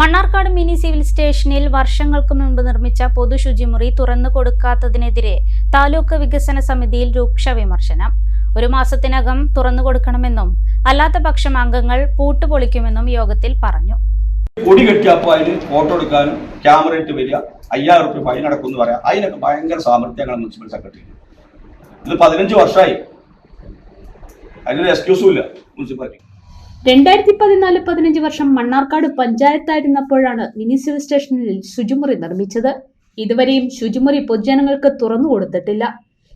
Mannarkkad mini civil സ്റ്റേഷനിൽ വർഷങ്ങൾക്ക് മുൻപ് നിർമ്മിച്ച പൊതു ശുചിമുറി തുറന്നു കൊടുക്കാത്തതിനെതിരെ താലൂക്ക് വികസന സമിതിയിൽ രൂക്ഷ വിമർശനം. ഒരു മാസത്തിനകം തുറന്നു കൊടുക്കണമെന്നും അല്ലാത്ത പക്ഷം അംഗങ്ങൾ പൂട്ടുപൊളിക്കുമെന്നും യോഗത്തിൽ പറഞ്ഞു. കൊടി കെട്ടിയപ്പോൾ അതിന് ഫോട്ടോ എടുക്കാനും ക്യാമറ ഇട്ട് വരിക അയ്യായിരം റുപ്യ ഫൈൻ അടക്കുമെന്ന് പറയാം. അതിനൊക്കെ ഭയങ്കര സാമർത്ഥ്യങ്ങളാണ് മുനിസിപ്പൽ സെക്രട്ടറി ഇത് പതിനഞ്ച് വർഷമായി. അതിനൊരു എക്സ്ക്യൂസും ഇല്ല മുനിസിപ്പാലിറ്റി രണ്ടായിരത്തി പതിനാല് പതിനഞ്ച് വർഷം മണ്ണാർക്കാട് പഞ്ചായത്തായിരുന്നപ്പോഴാണ് മിനി സിവിൽ സ്റ്റേഷനിൽ ശുചിമുറി നിർമ്മിച്ചത്. ഇതുവരെയും ശുചിമുറി പൊതുജനങ്ങൾക്ക് തുറന്നു കൊടുത്തിട്ടില്ല.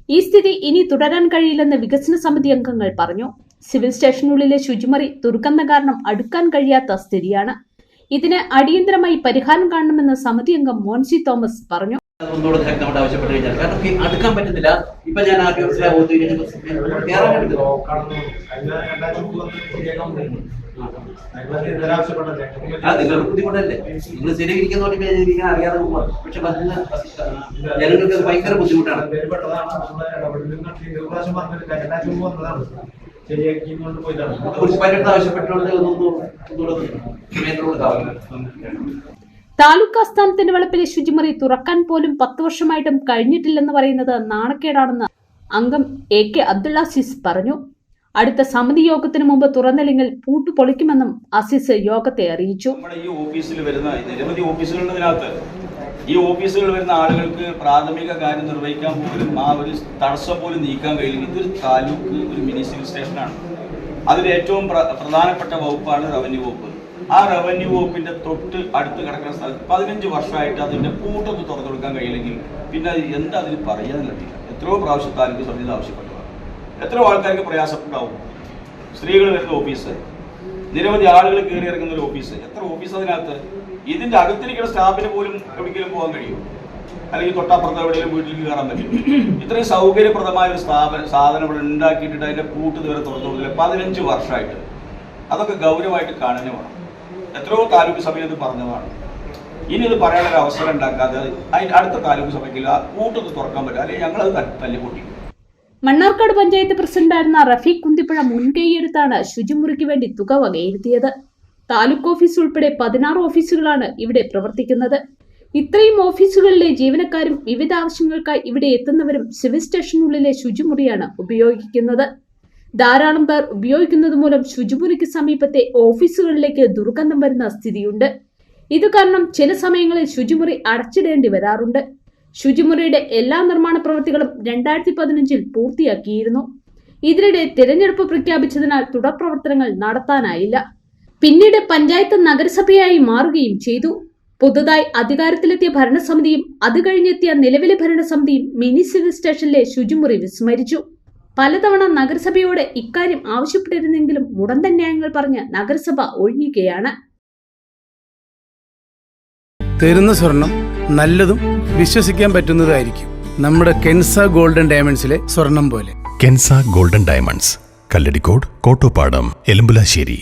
ഈ സ്ഥിതി ഇനി തുടരാൻ കഴിയില്ലെന്ന് വികസന സമിതി അംഗങ്ങൾ പറഞ്ഞു. സിവിൽ സ്റ്റേഷനുള്ളിലെ ശുചിമുറി തുറക്കുന്ന കാരണം അടുക്കാൻ കഴിയാത്ത സ്ഥിതിയാണ്. ഇതിന് അടിയന്തരമായി പരിഹാരം കാണണമെന്ന് സമിതി അംഗം മോൻസി തോമസ് പറഞ്ഞു. ഒന്നുകൂടെ ശക്തമായിട്ട് ആവശ്യപ്പെട്ട് കഴിഞ്ഞാൽ. കാരണം അടുക്കാൻ പറ്റുന്നില്ല. ഇപ്പൊ ഞാൻ ആദ്യം നിങ്ങൾ ബുദ്ധിമുട്ടല്ലേ? നിങ്ങൾ സ്ഥിരീകരിക്കുന്നോട്ട് കഴിഞ്ഞാൽ അറിയാതെ പക്ഷെ ജനങ്ങൾക്ക് ഭയങ്കര ബുദ്ധിമുട്ടാണ്. മുനിസിപ്പാലിറ്റി ആവശ്യപ്പെട്ടുകൊണ്ട് ഒന്നും ഒന്നുകൂടെ മേലോട്ട് താലൂക്ക് ആസ്ഥാനത്തിന്റെ വളപ്പിലെ ശുചിമുറി തുറക്കാൻ പോലും പത്ത് വർഷമായിട്ടും കഴിഞ്ഞിട്ടില്ലെന്ന് പറയുന്നത് നാണക്കേടാണെന്ന് അംഗം എ കെ അബ്ദുള്ള അസീസ് പറഞ്ഞു. അടുത്ത സമിതി യോഗത്തിന് മുമ്പ് തുറന്നില്ലെങ്കിൽ പൂട്ടു പൊളിക്കുമെന്നും അസീസ് യോഗത്തെ അറിയിച്ചു. ഈ ഓഫീസിൽ വരുന്ന നിരവധി ഈ ഓഫീസുകളിൽ വരുന്ന ആളുകൾക്ക് പ്രാഥമിക കാര്യം നിർവഹിക്കാൻ പോലും ആ ഒരു തടസ്സം പോലും നീക്കാൻ കഴിയില്ല. ഇതൊരു താലൂക്ക് ഒരു മിനി സിവിൽ സ്റ്റേഷനാണ്. അതിൽ ഏറ്റവും പ്രധാനപ്പെട്ട വകുപ്പാണ് റവന്യൂ വകുപ്പ്. ആ റവന്യൂ വകുപ്പിന്റെ തൊട്ട് അടുത്ത് കിടക്കുന്ന സ്ഥലത്ത് പതിനഞ്ച് വർഷമായിട്ട് അതിന്റെ പൂട്ടൊന്ന് തുറന്നു കൊടുക്കാൻ കഴിയില്ലെങ്കിൽ പിന്നെ അത് എന്താ അതിന് പറയാനില്ല എത്രയോ പ്രാവശ്യം താലൂക്ക് സമിതി ആവശ്യപ്പെട്ടതാണ്. എത്രയോ ആൾക്കാർക്ക് പ്രയാസപ്പെട്ടാവും സ്ത്രീകൾ വരുന്ന ഓഫീസ്. നിരവധി ആളുകൾ കയറി ഇറങ്ങുന്ന ഒരു ഓഫീസ്. എത്ര ഓഫീസ് അതിനകത്ത്? ഇതിന്റെ അകത്തിരിക്കുന്ന സ്റ്റാഫിന് പോലും എവിടെയെങ്കിലും പോകാൻ കഴിയും അല്ലെങ്കിൽ തൊട്ടപ്പുറത്ത് എവിടെയെങ്കിലും വീട്ടിലേക്ക് കയറാൻ പറ്റും ഇത്രയും സൗകര്യപ്രദമായ ഒരു സ്ഥാപന സാധനം ഇവിടെ ഉണ്ടാക്കിയിട്ടുണ്ട് അതിന്റെ കൂട്ട് ദൂരെ തുറന്നു കൊടുക്കില്ല പതിനഞ്ച് വർഷമായിട്ട്. അതൊക്കെ ഗൗരവമായിട്ട് കാണുന്നേ വേണം എത്രയോ താലൂക്ക് സഭയിൽ ഇത് പറഞ്ഞതാണ്. ഇനി ഇത് പറയാനൊരു അവസരം ഉണ്ടാക്കാതെ അതിന്റെ അടുത്ത താലൂക്ക് ആ പൂട്ടൊന്ന് തുറക്കാൻ പറ്റില്ല. അല്ലെങ്കിൽ ഞങ്ങളത് തല്ലി- തല്ലിപ്പൊട്ടിക്കും. മണ്ണാർക്കാട് പഞ്ചായത്ത് പ്രസിഡന്റായിരുന്ന റഫീഖ് കുന്തിപ്പുഴ മുൻകൈയെടുത്താണ് ശുചിമുറിക്ക് വേണ്ടി തുക വകയിരുത്തിയത്. താലൂക്ക് ഓഫീസ് ഉൾപ്പെടെ പതിനാറ് ഓഫീസുകളാണ് ഇവിടെ പ്രവർത്തിക്കുന്നത്. ഇത്രയും ഓഫീസുകളിലെ ജീവനക്കാരും വിവിധ ആവശ്യങ്ങൾക്കായി ഇവിടെ എത്തുന്നവരും സിവിൽ സ്റ്റേഷനുള്ളിലെ ശുചിമുറിയാണ് ഉപയോഗിക്കുന്നത്. ധാരാളം പേർ ഉപയോഗിക്കുന്നത് മൂലം ശുചിമുറിക്ക് സമീപത്തെ ഓഫീസുകളിലേക്ക് ദുർഗന്ധം വരുന്ന സ്ഥിതിയുണ്ട്. ഇത് കാരണം ചില സമയങ്ങളിൽ ശുചിമുറി അടച്ചിടേണ്ടി വരാറുണ്ട്. ശുചിമുറിയുടെ എല്ലാ നിർമ്മാണ പ്രവൃത്തികളും രണ്ടായിരത്തി പതിനഞ്ചിൽ പൂർത്തിയാക്കിയിരുന്നു. ഇതിനിടെ തിരഞ്ഞെടുപ്പ് പ്രഖ്യാപിച്ചതിനാൽ തുടർപ്രവർത്തനങ്ങൾ നടത്താനായില്ല. പിന്നീട് പഞ്ചായത്ത് നഗരസഭയായി മാറുകയും ചെയ്തു. പുതുതായി അധികാരത്തിലെത്തിയ ഭരണസമിതിയും അത് കഴിഞ്ഞെത്തിയ നിലവിലെ ഭരണസമിതിയും മിനി സിവിൽ സ്റ്റേഷനിലെ ശുചിമുറി വിസ്മരിച്ചു. പലതവണ നഗരസഭയോട് ഇക്കാര്യം ആവശ്യപ്പെട്ടിരുന്നെങ്കിലും മുടന്തൻ ന്യായങ്ങൾ പറഞ്ഞ് നഗരസഭ ഒഴിയുകയാണ്. തരുന്ന സ്വർണം നല്ലതും വിശ്വസിക്കാൻ പറ്റുന്നതായിരിക്കും. നമ്മുടെ കെൻസ ഗോൾഡൻ ഡയമണ്ട്സിലെ സ്വർണം പോലെ. Kenza golden diamonds Kalladikode Kottopadam Elambulassery.